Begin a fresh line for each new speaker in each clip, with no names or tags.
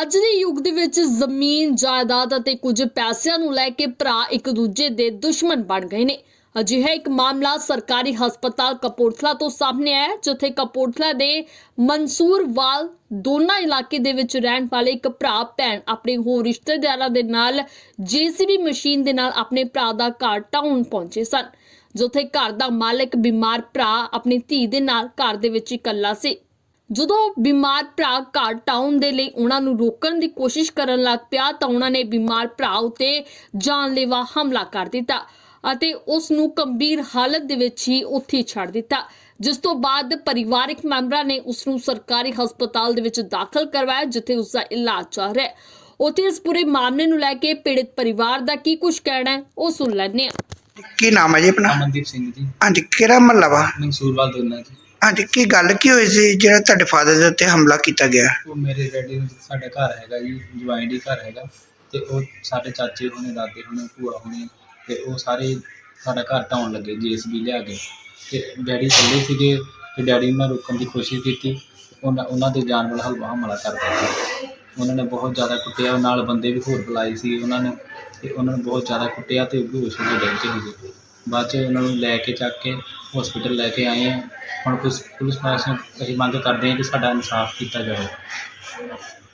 ਅੱਜ ਦੇ ਯੁੱਗ ਦੇ ਵਿੱਚ ਜ਼ਮੀਨ, ਜਾਇਦਾਦ ਅਤੇ ਕੁਝ ਪੈਸਿਆਂ ਨੂੰ ਲੈ ਕੇ ਭਰਾ ਇੱਕ ਦੂਜੇ ਦੇ ਦੁਸ਼ਮਣ ਬਣ ਗਏ ਨੇ। ਅਜਿਹਾ ਇੱਕ ਮਾਮਲਾ ਸਰਕਾਰੀ ਹਸਪਤਾਲ ਕਪੂਰਥਲਾ ਤੋਂ ਸਾਹਮਣੇ ਆਇਆ ਜਿੱਥੇ ਕਪੂਰਥਲਾ ਦੇ ਮਨਸੂਰਵਾਲ ਦੋਨਾ ਇਲਾਕੇ ਦੇ ਵਿੱਚ ਰਹਿਣ ਵਾਲੇ ਇੱਕ ਭਰਾ, ਭੈਣ ਆਪਣੇ ਹੋਰ ਰਿਸ਼ਤੇਦਾਰਾਂ ਦੇ ਨਾਲ ਜੀਸੀਬੀ ਮਸ਼ੀਨ ਦੇ ਨਾਲ ਆਪਣੇ ਭਰਾ ਦਾ ਘਰ ਟਾਊਨ ਪਹੁੰਚੇ ਸਨ, ਜਿੱਥੇ ਘਰ ਦਾ ਮਾਲਕ ਬਿਮਾਰ ਭਰਾ ਆਪਣੀ ਧੀ ਦੇ ਨਾਲ ਘਰ ਦੇ ਵਿੱਚ ਇਕੱਲਾ ਸੀ। ਜਦੋਂ ਬਿਮਾਰ ਭਰਾ ਘਰ ਟਾਊਨ ਦੇ ਲਈ ਉਹਨਾਂ ਨੂੰ ਰੋਕਣ ਦੀ ਕੋਸ਼ਿਸ਼ ਕਰਨ ਲੱਗ ਪਿਆ ਤਾਂ ਉਹਨਾਂ ਨੇ ਬਿਮਾਰ ਭਰਾ ਉਤੇ ਜਾਨਲੇਵਾ ਹਮਲਾ ਕਰ ਦਿੱਤਾ ਅਤੇ ਉਸ ਨੂੰ ਗੰਭੀਰ ਹਾਲਤ ਦੇ ਵਿੱਚ ਹੀ ਉੱਥੇ ਛੱਡ ਦਿੱਤਾ ਜਿਸ ਤੋਂ ਬਾਅਦ ਪਰਿਵਾਰਕ ਮੈਂਬਰਾਂ ਨੇ ਉਸ ਨੂੰ ਸਰਕਾਰੀ ਹਸਪਤਾਲ ਦੇ ਵਿੱਚ ਦਾਖਲ ਕਰਵਾਇਆ ਜਿੱਥੇ ਉਸ ਦਾ ਇਲਾਜ ਚੱਲ ਰਿਹਾ ਹੈ। ਉੱਥੇ ਇਸ ਪੂਰੇ ਮਾਮਲੇ ਨੂੰ ਲੈ ਕੇ ਪੀੜਿਤ ਪਰਿਵਾਰ ਦਾ ਕੀ ਕੁਝ ਕਹਿਣਾ ਹੈ ਉਹ ਸੁਣ ਲੈਂਦੇ ਹਾਂ।
ਕੀ ਨਾਮ ਹੈ ਜੀ ਆਪਣਾ?
ਅਮਨਦੀਪ ਸਿੰਘ ਜੀ।
ਹਾਂਜੀ ਕਿਹੜਾ ਮਹੱਲਾ ਵਾ?
ਮਨਸੂਰਵਾਲ ਦੋਨਾ ਜੀ।
ਹਾਂਜੀ, ਕੀ ਗੱਲ ਕੀ ਹੋਈ ਸੀ? ਜਿਹੜਾ ਤੁਹਾਡੇ ਫਾਦਰ ਦੇ ਉੱਤੇ ਹਮਲਾ ਕੀਤਾ ਗਿਆ?
ਉਹ ਮੇਰੇ ਡੈਡੀ ਸਾਡਾ ਘਰ ਹੈਗਾ ਜੀ ਜੁਆਇੰਟ ਹੀ ਘਰ ਹੈਗਾ। ਤੇ ਉਹ ਸਾਡੇ ਚਾਚੇ ਹੋਣੇ, ਦਾਦੇ ਹੋਣੇ, ਭੂਆ ਹੋਣੇ ਤੇ ਉਹ ਸਾਰੇ ਸਾਡਾ ਘਰ ਢਾਉਣ ਲੱਗੇ ਜੀਐਸਬੀ ਲਿਆ ਕੇ। ਤੇ ਡੈਡੀ ਇਕੱਲੇ ਸੀਗੇ, ਤੇ ਡੈਡੀ ਨੇ ਰੋਕਣ ਦੀ ਕੋਸ਼ਿਸ਼ ਕੀਤੀ। ਉਹਨਾਂ ਉਹਨਾਂ ਦੇ ਜਾਨ ਵਾਲਾ ਹਲਵਾ ਹਮਲਾ ਕਰ ਦਿੱਤਾ। ਉਹਨਾਂ ਨੇ ਬਹੁਤ ਜ਼ਿਆਦਾ ਕੁੱਟਿਆ ਨਾਲ ਬੰਦੇ ਵੀ ਹੋਰ ਬੁਲਾਏ ਸੀ ਉਹਨਾਂ ਨੇ। ਤੇ ਉਹਨਾਂ ਨੂੰ ਬਹੁਤ ਜ਼ਿਆਦਾ ਕੁੱਟਿਆ ਤੇ ਉਹ ਬੇਹੋਸ਼ ਹੋ ਕੇ ਡਿੱਗ ਗਏ ਸੀਗੇ। ਬਾਅਦ 'ਚ ਉਹਨਾਂ ਨੂੰ ਲੈ ਕੇ ਚੱਕ ਕੇ ਹਸਪੀਟਲ ਲੈ ਕੇ ਆਏ ਹਾਂ ਹੁਣ ਪੁਲਿਸ ਪੁਲਿਸ ਪਾਸੋਂ ਅਸੀਂ ਮੰਗ ਕਰਦੇ ਹਾਂ ਕਿ ਸਾਡਾ ਇਨਸਾਫ ਕੀਤਾ ਜਾਵੇ।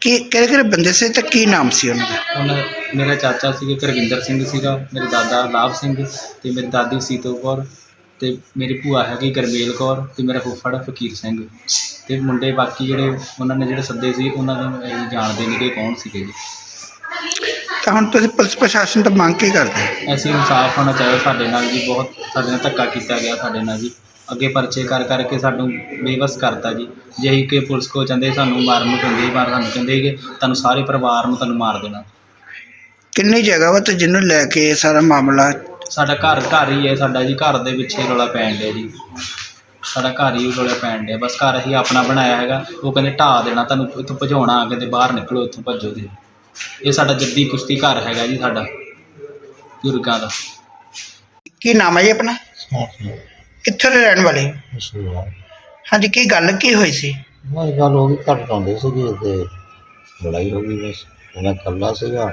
ਕੀ ਕਿਹੜੇ ਕਿਹੜੇ ਬੰਦੇ ਸੀ ਤੇ ਕੀ ਨਾਮ ਸੀ ਉਹਨਾਂ ਦਾ?
ਉਹਨਾਂ ਮੇਰਾ ਚਾਚਾ ਸੀਗਾ ਕਰਵਿੰਦਰ ਸਿੰਘ ਸੀਗਾ ਮੇਰੇ ਦਾਦਾ ਲਾਭ ਸਿੰਘ ਤੇ ਮੇਰੀ ਦਾਦੀ ਸੀਤੋ ਕੌਰ ਤੇ ਮੇਰੀ ਭੂਆ ਹੈਗੀ ਗਰਮੇਲ ਕੌਰ ਤੇ ਮੇਰਾ ਫੁੱਫੜ ਫਕੀਰ ਸਿੰਘ ਤੇ ਮੁੰਡੇ ਬਾਕੀ ਜਿਹੜੇ ਉਹਨਾਂ ਨੇ ਜਿਹੜੇ ਸੱਦੇ ਸੀ ਉਹਨਾਂ ਨੂੰ ਅਸੀਂ ਜਾਣਦੇ ਨਹੀਂ ਕਿ ਕੌਣ ਸੀਗੇ ਜੀ।
ਤਾਂ ਹੁਣ ਤੁਸੀਂ ਪੁਲਿਸ ਪ੍ਰਸ਼ਾਸਨ ਤੋਂ ਮੰਗ ਕੀ ਕਰਦੇ
ਅਸੀਂ ਇਨਸਾਫ ਹੋਣਾ ਚਾਹੀਦਾ ਸਾਡੇ ਨਾਲ ਜੀ ਬਹੁਤ ਸਾਡੇ ਨਾਲ ਧੱਕਾ ਕੀਤਾ ਗਿਆ ਸਾਡੇ ਨਾਲ ਜੀ। ਅੱਗੇ ਪਰਚੇ ਕਰ ਕਰਕੇ ਸਾਨੂੰ ਬੇਵਸ ਕਰਤਾ ਜੀ। ਜੇ ਅਸੀਂ ਕਿ ਪੁਲਿਸ ਕੋ ਜਾਂਦੇ ਸਾਨੂੰ ਮਾਰਨ ਨੂੰ ਕਹਿੰਦੇ ਮਾਰ ਸਾਨੂੰ ਕਹਿੰਦੇ ਕਿ ਤੁਹਾਨੂੰ ਸਾਰੇ ਪਰਿਵਾਰ ਨੂੰ ਤੁਹਾਨੂੰ ਮਾਰ ਦੇਣਾ।
ਕਿੰਨੀ ਜਗ੍ਹਾ ਵਾ ਤੇ ਜਿਹਨੂੰ ਲੈ ਕੇ ਇਹ ਸਾਰਾ ਮਾਮਲਾ?
ਸਾਡਾ ਘਰ ਘਰ ਹੀ ਹੈ ਸਾਡਾ ਜੀ ਘਰ ਦੇ ਹੀ ਰੌਲਾ ਪੈਣ ਡਿਆ ਜੀ। ਸਾਡਾ ਘਰ ਹੀ ਰੌਲਾ ਪੈਣ ਡਿਆ। ਬਸ ਘਰ ਹੀ ਆਪਣਾ ਬਣਾਇਆ ਹੈਗਾ। ਉਹ ਕਹਿੰਦੇ ਢਾਹ ਦੇਣਾ ਤੁਹਾਨੂੰ ਇੱਥੋਂ ਭਜਾਉਣਾ ਆ ਕੇ ਤੇ ਬਾਹਰ ਨਿਕਲੋ ਇੱਥੋਂ ਭੱਜੋ ਤੇ ਇਹ ਸਾਡਾ ਜੱਦੀ ਕੁਸ਼ਤੀ ਘਰ ਹੈਗਾ ਜੀ ਸਾਡਾ ਬਜ਼ੁਰਗਾਂ ਦਾ।
ਕੀ ਨਾਮ ਹੈ ਜੀ ਆਪਣਾ? ਕਿੱਥੋਂ ਦੇ ਰਹਿਣ ਵਾਲੇ? ਹਾਂਜੀ ਕੀ ਗੱਲ ਕੀ ਹੋਈ ਸੀ?
ਮੈਂ ਗੱਲ ਹੋ ਗਈ ਘੱਟ ਪਾਉਂਦੇ ਸੀਗੇ ਤੇ ਲੜਾਈ ਹੋ ਗਈ ਬਸ। ਮੈਂ ਇਕੱਲਾ ਸੀਗਾ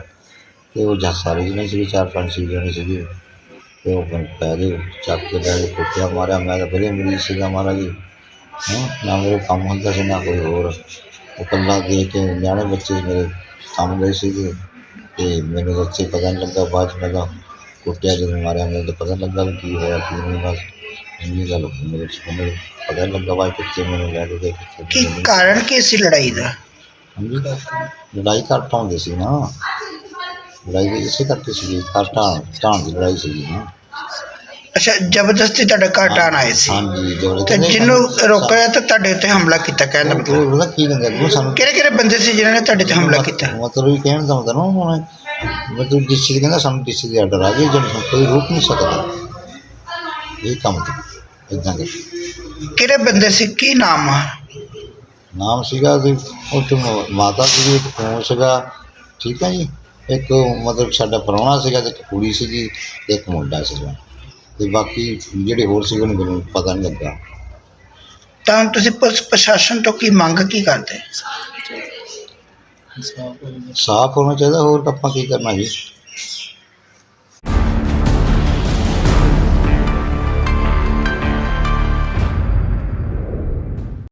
ਤੇ ਉਹ ਜੱਟ ਸਾਰੇ ਜਿਹਨੇ ਸੀਗੇ ਚਾਰ ਪੰਜ ਛੇ ਜਣੇ ਸੀਗੇ। ਤੇ ਉਹ ਪੈ ਪੈ ਗਏ ਚੱਕ ਕੇ ਲੈ ਕੇ ਕੁੱਟਿਆ ਮਾਰਿਆ। ਮੈਂ ਤਾਂ ਪਹਿਲੇ ਮਰੀਜ਼ ਸੀਗਾ ਮਾਰਾ ਜੀ। ਹਾਂ ਨਾ ਮੇਰੇ ਕੰਮ ਹੁੰਦਾ ਸੀ ਨਾ ਕੋਈ ਹੋਰ। ਉਹ ਇਕੱਲਾ ਦੇ ਕੇ ਨਿਆਣੇ ਬੱਚੇ ਮੇਰੇ ਕੰਮ ਗਏ ਸੀਗੇ ਤੇ ਮੈਨੂੰ ਉੱਥੇ ਪਤਾ ਨਹੀਂ ਲੱਗਾ ਬਾਅਦ ਮੈਂ ਤਾਂ ਕੁੱਟਿਆ ਜਦੋਂ ਮਾਰਿਆ ਮੈਨੂੰ ਤਾਂ ਪਤਾ ਲੱਗਾ ਵੀ ਕੀ ਹੋਇਆ ਕੀ ਨਹੀਂ ਬਸ ਇੰਨੀ ਗੱਲ ਹੋਈ ਮੇਰੇ ਮੈਨੂੰ ਪਤਾ ਨੀ ਲੱਗਾ 'ਚ ਕਿੱਥੇ ਮੈਨੂੰ ਲੈ ਕੇ ਗਏ ਕਿੱਥੇ
ਕੀ
ਨਹੀਂ।
ਕਾਰਨ ਕੀ ਸੀ ਲੜਾਈ ਦਾ
ਹਾਂਜੀ ਲੜਾਈ ਘਰ ਢਾਉਂਦੇ ਸੀ ਨਾ ਲੜਾਈ ਵੀ ਇਸੇ ਕਰਕੇ ਸੀ ਢਾਣ ਢਾਣ ਦੀ ਲੜਾਈ ਸੀ ਨਾ
ਅੱਛਾ ਜ਼ਬਰਦਸਤੀ ਤੁਹਾਡੇ ਘਰ ਟਾਣ ਆਏ ਸੀ।
ਹਾਂਜੀ
ਤੇ ਜਿਹਨੂੰ ਰੋਕਿਆ ਤਾਂ ਤੁਹਾਡੇ ਉੱਤੇ ਹਮਲਾ ਕੀਤਾ ਕਹਿਣ ਦਾ ਮਤਲਬ?
ਉਹਦਾ ਕੀ ਕਹਿੰਦੇ ਸਾਨੂੰ
ਕਿਹੜੇ ਕਿਹੜੇ ਬੰਦੇ ਸੀ ਜਿਨ੍ਹਾਂ ਨੇ ਤੁਹਾਡੇ ਤੇ ਹਮਲਾ ਕੀਤਾ?
ਮਤਲਬ ਇਹ ਕਹਿਣ ਦਾ ਮਤਲਬ ਨਾ ਹੁਣ ਮਤਲਬ ਡਿਸਟ੍ਰਿਕਟ ਕਹਿੰਦਾ ਸਾਨੂੰ ਡਿਸਟ੍ਰਿਕਟ ਦੇ ਆਰਡਰ ਆ ਜਿਹਨੂੰ ਸਾਨੂੰ ਕੋਈ ਰੋਕ ਨਹੀਂ ਸਕਦਾ। ਇਹ ਕੰਮ ਤੇ ਇਦਾਂ ਕਰ
ਕਿਹੜੇ ਬੰਦੇ ਸੀ? ਕੀ ਨਾਮ ਆ?
ਨਾਮ ਸੀਗਾ ਤੇ ਉਹ ਤੋਂ ਮਾਤਾ ਸੀਗੀ ਇੱਕ ਫੋਨ ਸੀਗਾ ਠੀਕ ਹੈ ਜੀ? ਇੱਕ ਮਤਲਬ ਸਾਡਾ ਪ੍ਰਾਹੁਣਾ ਸੀਗਾ ਤੇ ਇੱਕ ਕੁੜੀ ਸੀਗੀ ਤੇ ਇੱਕ ਮੁੰਡਾ ਸੀਗਾ। ਤੇ ਬਾਕੀ ਜਿਹੜੇ ਹੋਰ ਸੀਗੇ ਉਹਨੂੰ ਮੈਨੂੰ ਪਤਾ ਨਹੀਂ ਲੱਗਾ।
ਤਾਂ ਤੁਸੀਂ ਪੁਲਿਸ ਪ੍ਰਸ਼ਾਸਨ ਤੋਂ ਕੀ ਮੰਗ ਕੀ ਕਰਦੇ?
ਸਾਫ਼ ਹੋਣਾ ਚਾਹੀਦਾ ਹੋਰ ਆਪਾਂ ਕੀ ਕਰਨਾ ਜੀ?